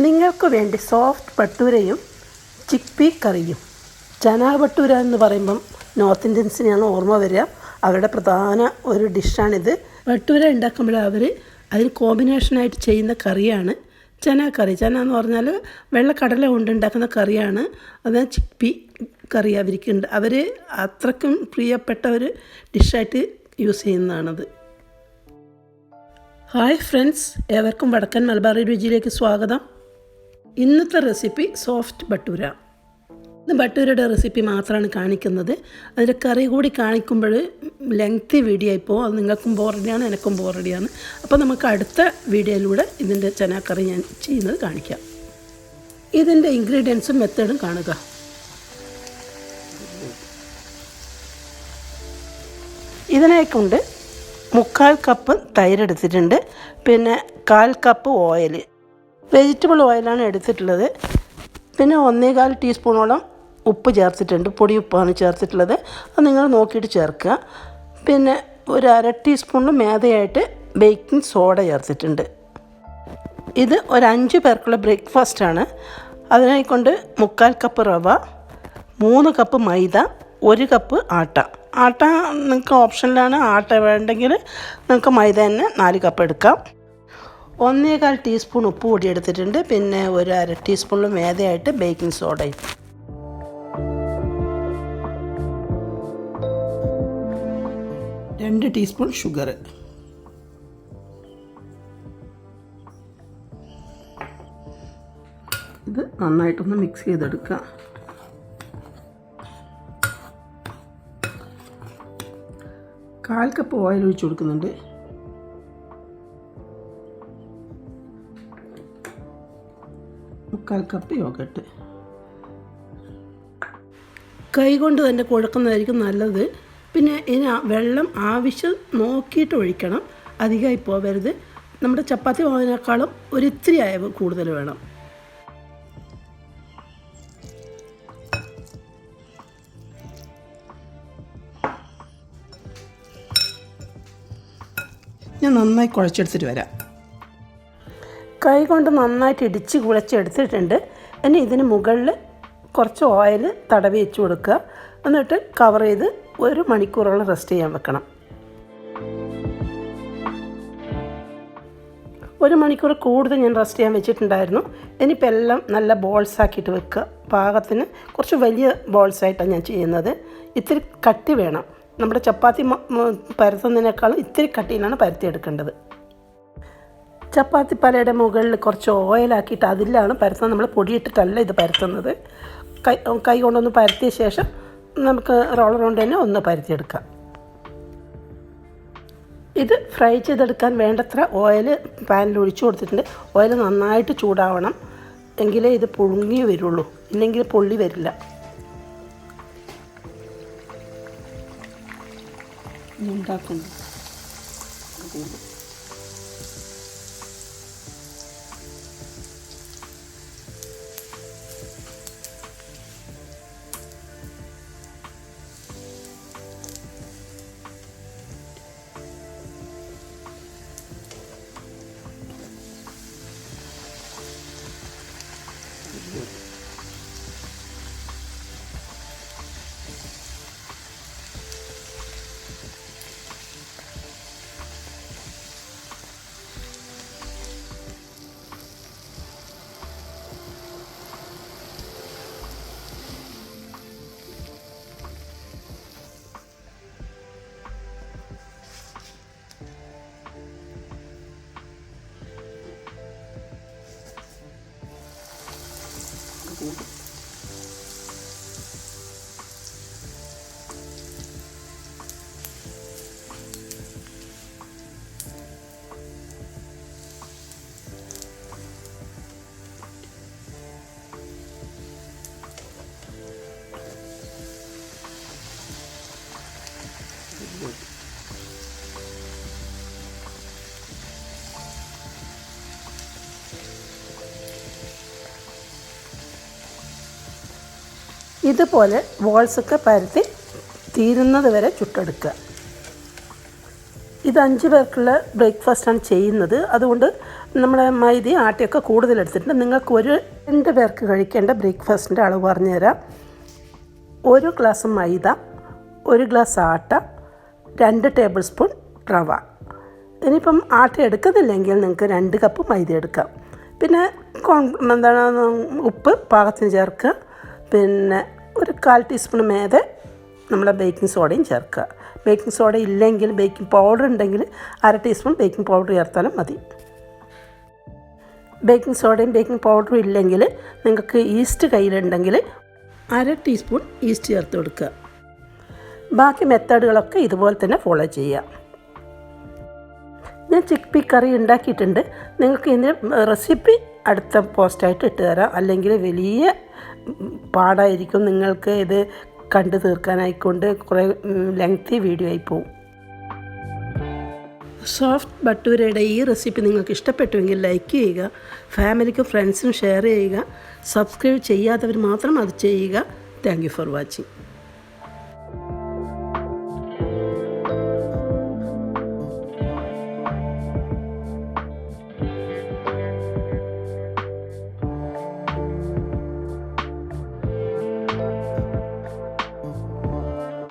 നിങ്ങൾക്ക് വേണ്ടി സോഫ്റ്റ് ഭട്ടൂരയും ചിക്ക് പീ കറിയും. ചനാ ഭട്ടൂര എന്ന് പറയുമ്പം നോർത്ത് ഇന്ത്യൻസിനെയാണ് ഓർമ്മ വരിക. അവരുടെ പ്രധാന ഒരു ഡിഷാണിത്. ഭട്ടൂര ഉണ്ടാക്കുമ്പോൾ അവർ അതിന് കോമ്പിനേഷനായിട്ട് ചെയ്യുന്ന കറിയാണ്. ചന കറി. ചന എന്ന് പറഞ്ഞാൽ വെള്ളക്കടല കൊണ്ടുണ്ടാക്കുന്ന കറിയാണ്. അത് ചിക്ക് പീ കറി അവർക്കുണ്ട് അവർ അത്രക്കും പ്രിയപ്പെട്ട ഒരു ഡിഷായിട്ട് യൂസ് ചെയ്യുന്നതാണത്. Hi friends. ഏവർക്കും വടക്കൻ മലബാർ രുചിയിലേക്ക് സ്വാഗതം. ഇന്നത്തെ റെസിപ്പി സോഫ്റ്റ് ബട്ടൂര. ഇന്ന് ബട്ടൂരയുടെ റെസിപ്പി മാത്രമാണ് കാണിക്കുന്നത്. അതിന്റെ കറി കൂടി കാണിക്കുമ്പോൾ ലെങ്തി വീഡിയോ ആയിപ്പോൾ അത് നിങ്ങൾക്കും ബോറടിയാണ് എനിക്കും ബോറടിയാണ് അപ്പോൾ നമുക്ക് അടുത്ത വീഡിയോയിലൂടെ ഇതിന്റെ ചനാക്കറി ഞാൻ ചെയ്യുന്നത് കാണിക്കാം. ഇതിന്റെ ഇൻഗ്രീഡിയൻസും മെത്തേഡും കാണുക. ഇതിനെ കൊണ്ട് മുക്കാൽ കപ്പ് തൈരെടുത്തിട്ടുണ്ട് പിന്നെ കാൽ കപ്പ് ഓയിൽ വെജിറ്റബിൾ ഓയിലാണ് എടുത്തിട്ടുള്ളത്. പിന്നെ ഒന്നേകാൽ ടീസ്പൂണോളം ഉപ്പ് ചേർത്തിട്ടുണ്ട്. പൊടി ഉപ്പാണ് ചേർത്തിട്ടുള്ളത്. അത് നിങ്ങൾ നോക്കിയിട്ട് ചേർക്കുക. പിന്നെ ഒരു അര ടീസ്പൂണിന് മേതയായിട്ട് ബേക്കിംഗ് സോഡ ചേർത്തിട്ടുണ്ട്. ഇത് ഒരു അഞ്ച് പേർക്കുള്ള ബ്രേക്ക്ഫാസ്റ്റാണ് അതിനെ കൊണ്ട് മുക്കാൽ കപ്പ് റവ മൂന്ന് കപ്പ് മൈദ ഒരു കപ്പ് ആട്ട. ആട്ട നിങ്ങൾക്ക് ഓപ്ഷനിലാണ്. ആട്ട വേണ്ടെങ്കിൽ നിങ്ങൾക്ക് മൈദ തന്നെ നാല് കപ്പ് എടുക്കാം. ഒന്നേകാൽ ടീസ്പൂൺ ഉപ്പ് പൊടി എടുത്തിട്ടുണ്ട്. പിന്നെ ഒരു അര ടീസ്പൂണിൽ മേതയായിട്ട് ബേക്കിംഗ് സോഡയും. രണ്ട് ടീസ്പൂൺ ഷുഗർ ഇത് നന്നായിട്ടൊന്ന് മിക്സ് ചെയ്തെടുക്കുക. കാൽ കപ്പ് ഓയിൽ ഒഴിച്ചു കൊടുക്കുന്നുണ്ട്. മുക്കാൽ കപ്പ് യോഗട്ട്. കൈ കൊണ്ട് തന്നെ കുഴക്കുന്നതായിരിക്കും നല്ലത്. പിന്നെ ഇതിന് വെള്ളം ആവശ്യം നോക്കിയിട്ട് ഒഴിക്കണം. അധികമായി പോവരുത്. നമ്മുടെ ചപ്പാത്തി മാവിനേക്കാളും ഒരിത്തിരി അയവ് കൂടുതൽ വേണം. ഞാൻ നന്നായി കുഴച്ചെടുത്തിട്ട് വരാം. കൈ കൊണ്ട് നന്നായിട്ട് ഇടിച്ച് കുഴച്ചെടുത്തിട്ടുണ്ട്. ഇനി ഇതിന് മുകളിൽ കുറച്ച് ഓയിൽ തടവി വെച്ച് കൊടുക്കുക. എന്നിട്ട് കവർ ചെയ്ത് ഒരു മണിക്കൂറോളം റെസ്റ്റ് ചെയ്യാൻ വെക്കണം. ഒരു മണിക്കൂർ കൂടുതൽ ഞാൻ റെസ്റ്റ് ചെയ്യാൻ വെച്ചിട്ടുണ്ടായിരുന്നു. ഇനിയിപ്പോൾ എല്ലാം നല്ല ബോൾസ് ആക്കിയിട്ട് വെക്കുക. പാകത്തിന് കുറച്ച് വലിയ ബോൾസ് ആയിട്ടാണ് ഞാൻ ചെയ്യുന്നത്. ഇത്തിരി കട്ടി വേണം. നമ്മുടെ ചപ്പാത്തി പരത്തുന്നതിനേക്കാളും ഇത്തിരി കട്ടിയിലാണ് പരത്തിയെടുക്കേണ്ടത്. ചപ്പാത്തി പലയുടെ മുകളിൽ കുറച്ച് ഓയിലാക്കിയിട്ട് അതിലാണ് പരത്തുന്നത്. നമ്മൾ പൊടിയിട്ടിട്ടല്ല ഇത് പരത്തുന്നത്. കൈ കൈ കൊണ്ടൊന്ന് പരത്തിയ ശേഷം നമുക്ക് റോളർ കൊണ്ട് തന്നെ ഒന്ന് പരത്തിയെടുക്കാം. ഇത് ഫ്രൈ ചെയ്തെടുക്കാൻ വേണ്ടത്ര ഓയിൽ പാനിൽ ഒഴിച്ചു കൊടുത്തിട്ടുണ്ട്. ഓയിൽ നന്നായിട്ട് ചൂടാവണം. എങ്കിലേ ഇത് പുഴുങ്ങി വരുള്ളൂ. ഇല്ലെങ്കിൽ പൊള്ളി വരില്ല. ഉണ്ടാക്കുന്നു. cuốn Good. ഇതുപോലെ ബോൾസൊക്കെ പരത്തി തീരുന്നത് വരെ ചുട്ടെടുക്കുക. ഇത് അഞ്ച് പേർക്കുള്ള ബ്രേക്ക്ഫാസ്റ്റാണ് ചെയ്യുന്നത്. അതുകൊണ്ട് നമ്മുടെ മൈദ ആട്ടയൊക്കെ കൂടുതൽ എടുത്തിട്ടുണ്ട് നിങ്ങൾക്ക് ഒരു രണ്ട് പേർക്ക് കഴിക്കേണ്ട ബ്രേക്ക്ഫാസ്റ്റിന്റെ അളവ് പറഞ്ഞുതരാം. ഒരു ഗ്ലാസ് മൈദ ഒരു ഗ്ലാസ് ആട്ട രണ്ട് ടേബിൾ സ്പൂൺ റവ. ഇനിയിപ്പം ആട്ട എടുക്കുന്നില്ലെങ്കിൽ നിങ്ങൾക്ക് രണ്ട് കപ്പ് മൈദ എടുക്കാം. പിന്നെ കോൺ എന്താണ് ഉപ്പ് പാകത്തിന് ചേർക്കുക. പിന്നെ ഒരു കാൽ ടീസ്പൂൺ മേതെ നമ്മളെ ബേക്കിംഗ് സോഡയും ചേർക്കുക. ബേക്കിംഗ് സോഡ ഇല്ലെങ്കിൽ ബേക്കിംഗ് പൗഡർ ഉണ്ടെങ്കിൽ അര ടീസ്പൂൺ ബേക്കിംഗ് പൗഡർ ചേർത്താലും മതി. ബേക്കിംഗ് സോഡയും ബേക്കിംഗ് പൗഡറും ഇല്ലെങ്കിൽ നിങ്ങൾക്ക് ഈസ്റ്റ് കയ്യിലുണ്ടെങ്കിൽ അര ടീസ്പൂൺ ഈസ്റ്റ് ചേർത്ത് കൊടുക്കുക. ബാക്കി മെത്തേഡുകളൊക്കെ ഇതുപോലെ തന്നെ ഫോളോ ചെയ്യുക. ഞാൻ ചിക്ക് പി കറി ഉണ്ടാക്കിയിട്ടുണ്ട്. നിങ്ങൾക്ക് ഇതിന്റെ റെസിപ്പി അടുത്ത പോസ്റ്റായിട്ട് ഇട്ട് തരാം. അല്ലെങ്കിൽ വലിയ പാടായിരിക്കും നിങ്ങൾക്ക് ഇത് കണ്ടു തീർക്കാനായിക്കൊണ്ട് കുറേ ലെങ്തി വീഡിയോ ആയി പോവും. സോഫ്റ്റ് ബട്ടൂരയുടെ ഈ റെസിപ്പി നിങ്ങൾക്ക് ഇഷ്ടപ്പെട്ടുവെങ്കിൽ ലൈക്ക് ചെയ്യുക ഫാമിലിക്കും ഫ്രണ്ട്സിനും ഷെയർ ചെയ്യുക സബ്സ്ക്രൈബ് ചെയ്യാത്തവർ മാത്രം അത് ചെയ്യുക. Thank for watching.